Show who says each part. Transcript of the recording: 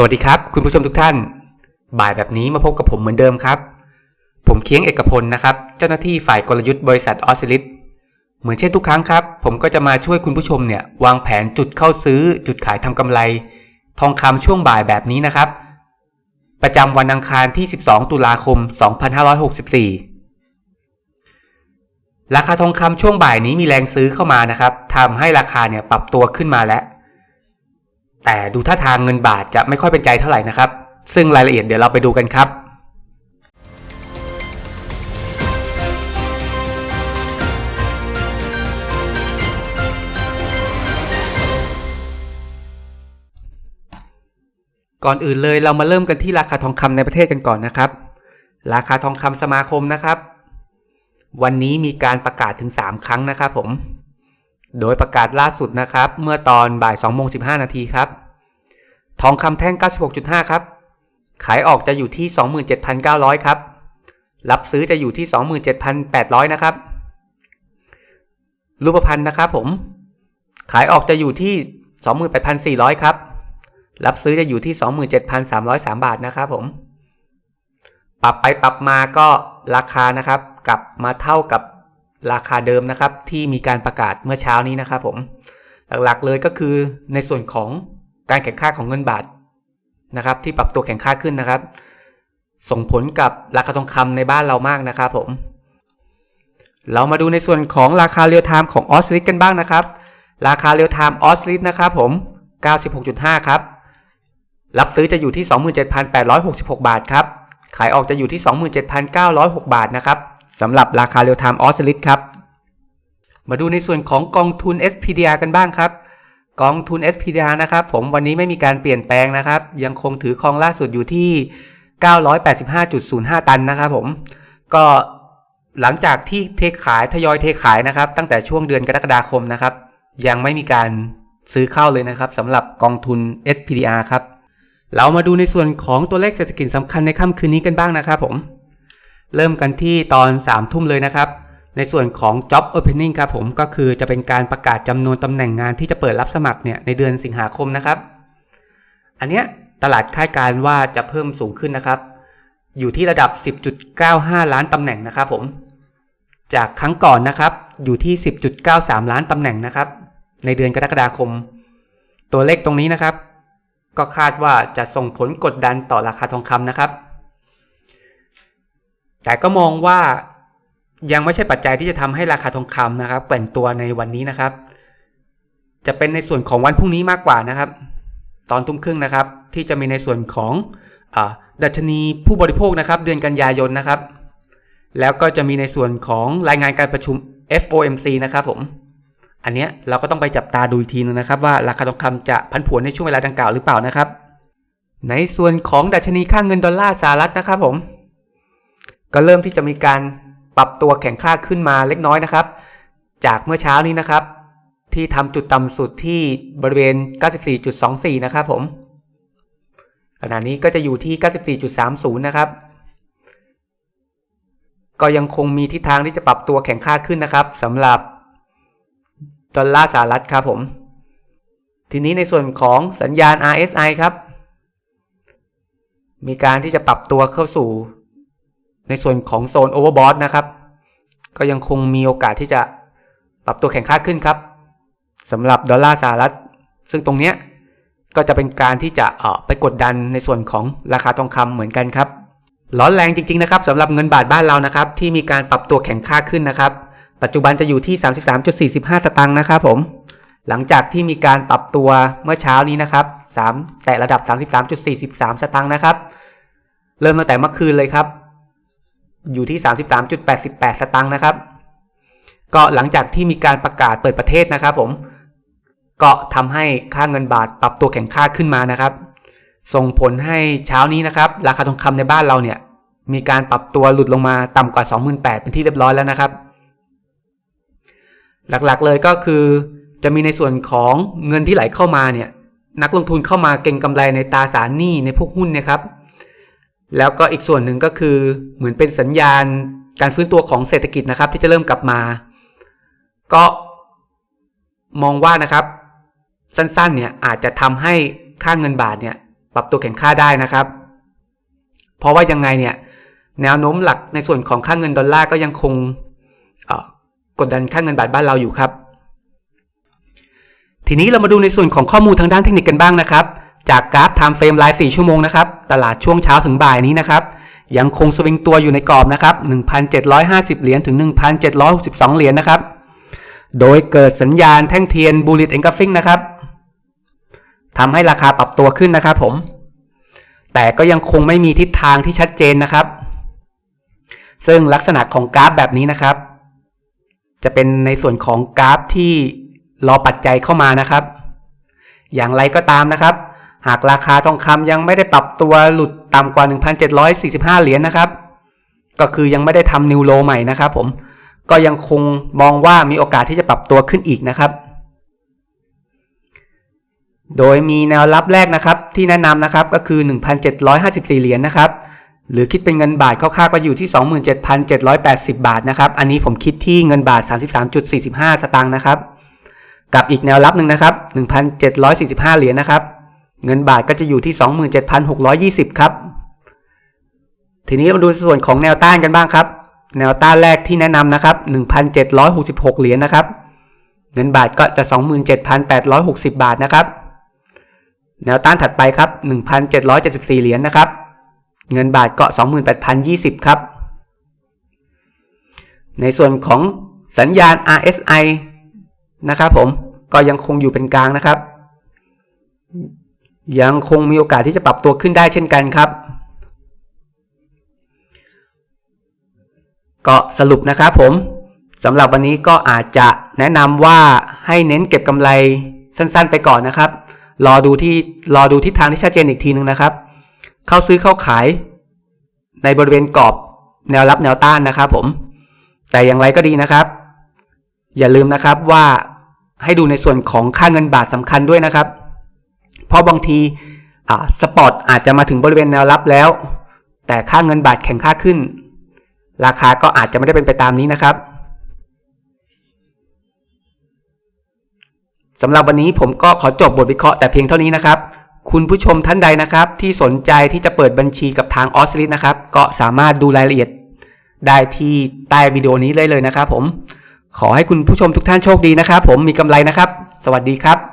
Speaker 1: สวัสดีครับ คุณผู้ชมทุกท่าน บ่ายแบบนี้มาพบกับผมเหมือนเดิมครับ ผมเคียงเอกพลนะครับ เจ้าหน้าที่ฝ่ายกลยุทธ์บริษัทออสซิลิสเหมือนเช่นทุกครั้งครับ ผมก็จะมาช่วยคุณผู้ชมเนี่ยวางแผนจุดเข้าซื้อ จุดขายทำกำไร ทองคำช่วงบ่ายแบบนี้นะครับ ประจำวันอังคารที่ 12 ตุลาคม 2564 ราคาทองคำช่วงบ่ายนี้มีแรงซื้อเข้ามานะครับทำให้ราคาเนี่ยปรับตัวขึ้นมาแล้ว แต่ดูท่าทางเงินบาทจะไม่ค่อยเป็นใจเท่าไหร่นะครับ ซึ่งรายละเอียดเดี๋ยวเราไปดูกันครับก่อนอื่นเลยเรามาเริ่มกันที่ราคาทองคำในประเทศกันก่อนนะครับ ราคาทองคำสมาคมนะครับ วันนี้มีการประกาศถึง 3 ครั้งนะครับผม โดยประกาศล่าสุดนะครับ เมื่อตอนบ่าย2โมง15 นาทีครับ ทองคำแท่ง 96.5 ครับ ขายออกจะอยู่ที่ 27,900 ครับ รับซื้อจะอยู่ที่ 27,800 นะครับ รูปพรรณนะครับผม ขายออกจะอยู่ที่ 28,400 ครับ รับซื้อจะอยู่ที่ 27,303 บาทนะครับผม ปรับไปปรับมาก็ราคานะครับ กลับมาเท่ากับ ราคาเดิมนะครับที่มีการประกาศเมื่อเช้านี้นะครับผมหลักๆเลยก็คือในส่วนของการแข่งข้าของเงินบาทนะครับ ที่ปรับตัวแข่งข้าขึ้นนะครับ ส่งผลกับราคาทองคำในบ้านเรามากนะครับผม เรามาดูในส่วนของราคาเรียลไทม์ของออสลิดกันบ้างนะครับ ราคาเรียลไทม์ออสลิดนะครับผม 96.5 ครับรับซื้อจะอยู่ที่ 27,866 บาทครับ ขายออกจะอยู่ที่ 27,906 บาทนะครับ สำหรับราคาเรียลไทม์ออสลิดครับ มาดูในส่วนของกองทุน SPDR กันบ้างครับ กองทุน SPDR นะครับ ผมวันนี้ไม่มีการเปลี่ยนแปลงนะครับ ยังคงถือครองล่าสุดอยู่ที่ 985.05 ตันนะครับผม ก็หลังจากที่เทขายทยอยเทขายนะครับ ตั้งแต่ช่วงเดือนกรกฎาคมนะครับ ยังไม่มีการซื้อเข้าเลยนะครับสำหรับกองทุน SPDR ครับ เรามาดูในส่วนของตัวเลขเศรษฐกิจสำคัญในค่ำคืนนี้กันบ้างนะครับผม เริ่มกันที่ตอน3ทุ่มเลยนะครับ ในส่วนของ job opening ครับผมก็คือจะเป็นการประกาศจำนวนตำแหน่งงานที่จะเปิดรับสมัครเนี่ยในเดือนสิงหาคมนะครับ อันเนี้ยตลาดคาดการ์ว่าจะเพิ่มสูงขึ้นนะครับ อยู่ที่ระดับ 10.95 ล้านตำแหน่งนะครับผม จากครั้งก่อนนะครับ อยู่ที่ 10.93 ล้านตำแหน่งนะครับ ในเดือนกรกฎาคม ตัวเลขตรงนี้นะครับ ก็คาดว่าจะส่งผลกดดันต่อราคาทองคำนะครับ แต่ก็มองว่ายังไม่ใช่ปัจจัยที่จะทำให้ราคาทองคำนะครับแกว่งตัวในวันนี้นะครับ จะเป็นในส่วนของวันพรุ่งนี้มากกว่านะครับ ตอนทุ่มครึ่งนะครับ ที่จะมีในส่วนของอดัชนีผู้บริโภคนะครับ เดือนกันยายนนะครับ แล้วก็จะมีในส่วนของรายงานการประชุม FOMC นะครับผม อันเนี้ยเราก็ต้องไปจับตาดูอีกทีนึงนะครับ ว่าราคาทองคำจะพันผวนในช่วงเวลาดังกล่าวหรือเปล่านะครับ ในส่วนของดัชนีค่าเงินดอลลาร์สหรัฐนะครับผม ก็เริ่มที่จะมีการปรับตัวแข็งค่าขึ้นมาเล็กน้อยนะครับ จากเมื่อเช้านี้นะครับ ที่ทำจุดต่ำสุดที่บริเวณ 94.24 นะครับผมขณะนี้ก็จะอยู่ที่ 94.30 นะครับ ก็ยังคงมีทิศทางที่จะปรับตัวแข็งค่าขึ้นนะครับสำหรับดอลลาร์สหรัฐครับผม ทีนี้ในส่วนของสัญญาณ RSI ครับ มีการที่จะปรับตัวเข้าสู่ ในส่วนของโซนโอเวอร์บอทนะครับ ก็ยังคงมีโอกาสที่จะปรับตัวแข็งค่าขึ้นครับสำหรับดอลลาร์สหรัฐ ซึ่งตรงเนี้ยก็จะเป็นการที่จะเออไปกดดันในส่วนของราคาทองคำเหมือนกันครับ ร้อนแรงจริงๆนะครับสำหรับเงินบาทบ้านเรานะครับ ที่มีการปรับตัวแข็งค่าขึ้นนะครับ ปัจจุบันจะอยู่ที่ 33.45 สตางค์นะครับผม หลังจากที่มีการปรับตัวเมื่อเช้านี้นะครับ3แต่ระดับ 33.43 สตางค์นะครับ เริ่มตั้งแต่เมื่อคืนเลยครับ อยู่ที่ 33.88 สตางค์นะครับ ก็หลังจากที่มีการประกาศเปิดประเทศนะครับผม ก็ทำให้ค่าเงินบาทปรับตัวแข็งค่าขึ้นมานะครับ ส่งผลให้เช้านี้นะครับ ราคาทองคำในบ้านเราเนี่ย มีการปรับตัวหลุดลงมาต่ำกว่า 28,000เป็นที่เรียบร้อยแล้วนะครับ หลักๆเลยก็คือจะมีในส่วนของเงินที่ไหลเข้ามาเนี่ย นักลงทุนเข้ามาเก็งกำไรในตราสารหนี้ในพวกหุ้นนะครับ แล้วก็อีกส่วนหนึ่งก็คือเหมือนเป็นสัญญาณการฟื้นตัวของเศรษฐกิจนะครับ ที่จะเริ่มกลับมา ก็มองว่านะครับ สั้นๆเนี่ยอาจจะทำให้ค่าเงินบาทเนี่ยปรับตัวแข่งค่าได้นะครับ เพราะว่ายังไงเนี่ยแนวโน้มหลักในส่วนของค่าเงินดอลลาร์ก็ยังคงกดดันค่าเงินบาทบ้านเราอยู่ครับ ทีนี้เรามาดูในส่วนของข้อมูลทางด้านเทคนิคกันบ้างนะครับ จากกราฟ time frame ราย 4 ชั่วโมงนะครับ ตลาดช่วงเช้าถึงบ่ายนี้นะครับ ยังคงสวิงตัวอยู่ในกรอบนะครับ 1,750 เหรียญถึง 1,762 เหรียญนะครับ โดยเกิดสัญญาณแท่งเทียน bullish engulfing นะครับทำให้ราคาปรับตัวขึ้นนะครับผม แต่ก็ยังคงไม่มีทิศทางที่ชัดเจนนะครับ ซึ่งลักษณะของกราฟแบบนี้นะครับ จะเป็นในส่วนของกราฟที่รอปัจจัยเข้ามานะครับ อย่างไรก็ตามนะครับ หากราคาทองคำยังไม่ได้ปรับตัวหลุดต่ำกว่า 1,745 เหรียญนะครับ ก็คือยังไม่ได้ทำนิวโลใหม่นะครับผม ก็ยังคงมองว่ามีโอกาสที่จะปรับตัวขึ้นอีกนะครับ โดยมีแนวรับแรกนะครับที่แนะนำนะครับก็คือ 1,754 เหรียญนะครับ หรือคิดเป็นเงินบาทคร่าวๆก็อยู่ที่ 27,780 บาทนะครับ อันนี้ผมคิดที่เงินบาท 33.45 สตางค์นะครับ กับอีกแนวรับหนึ่งนะครับ 1,745 เหรียญนะครับ เงินบาทก็จะอยู่ที่ 27,620 ครับ ทีนี้มาดูส่วนของแนวต้านกันบ้างครับ แนวต้านแรกที่แนะนำนะครับ 1,766 เหรียญนะครับ เงินบาทก็จะ 27,860 บาทนะครับ แนวต้านถัดไปครับ 1,774 เหรียญนะครับ เงินบาทก็ 28,020 ครับ ในส่วนของสัญญาณ RSI นะครับผมก็ยังคงอยู่เป็นกลางนะครับ ยังคงมีโอกาสที่จะปรับตัวขึ้นได้เช่นกันครับ ก็สรุปนะครับผมสำหรับวันนี้ก็อาจจะแนะนำว่าให้เน้นเก็บกำไรสั้นๆไปก่อนนะครับ รอดูที่รอดูทิศทางที่ชัดเจนอีกทีนึงนะครับ เข้าซื้อเข้าขาย ในบริเวณกรอบแนวรับแนวต้านนะครับผม แต่อย่างไรก็ดีนะครับ อย่าลืมนะครับว่าให้ดูในส่วนของค่าเงินบาทสำคัญด้วยนะครับ เพราะบางทีสปอร์ตอาจจะมาถึงบริเวณแนวรับแล้ว แต่ค่าเงินบาทแข็งค่าขึ้น ราคาก็อาจจะไม่ได้เป็นไปตามนี้นะครับสำหรับวันนี้ผมก็ขอจบบทวิเคราะห์แต่เพียงเท่านี้นะครับ คุณผู้ชมท่านใดนะครับ ที่สนใจที่จะเปิดบัญชีกับทางออสซิลิสนะครับ ก็สามารถดูรายละเอียดได้ที่ใต้วิดีโอนี้เลยเลยนะครับผม ขอให้คุณผู้ชมทุกท่านโชคดีนะครับ ผมมีกำไรนะครับ สวัสดีครับ